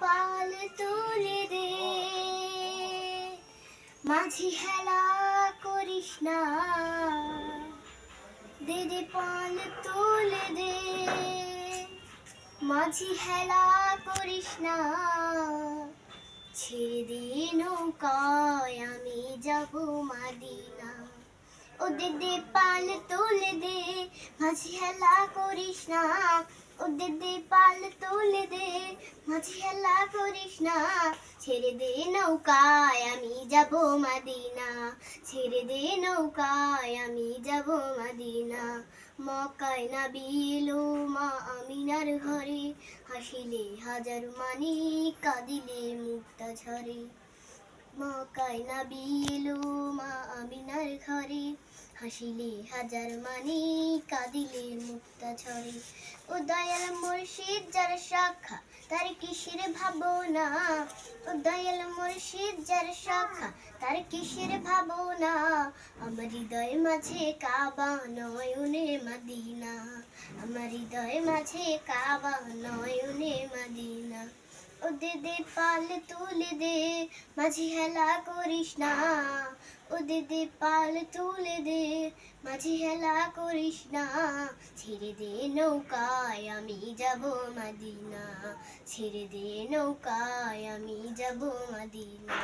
পাল তুলে দে। মাঝি হেলা করিস না। দে দে পাল তুলে দে। মাঝি হেলা করিস না। ছেড়ে দে নৌকায়, আমি যাব মাদিনা। ও দে দে পাল তুলে দে, মাঝি হেলা করিস না। ও দে দে পাল তুলে দে। মাঝি হেলা করিস না, ছেড়ে দে নৌকায় আমি যাব মাদিনা। ছেড়ে দে নৌকায় আমি যাব মাদিনা। মকায় না বিলো মা আমিনার ঘরে, হাসিলে হাজার মানি, কাঁদিলে মুক্তা ঝরে। মকায় না বিলো মা আমিনার ঘরে হাসিলে হাজার মানি, কাঁদিলে মুক্তা ঝরে। ও দয়াল মুর্শিদ, যার শাখা, তার কিসের ভাবনা? ও দয়াল মুর্শিদ, যার শাখা, তার কিসের ভাবনা? আমার হৃদয় মাঝে কাবা নয়নে মদিনা। আমার হৃদয় মাঝে কাবা নয়নে মদিনা। ও দে পাল তুলে দে, মাঝে হেলা করিস না। দে দে পাল তুলে দে, মাঝি হেলা করিস না। ছেড়ে দে নৌকায় আমি যাব মাদিনা, ছেড়ে দে নৌকায় আমি যাব মদিনা।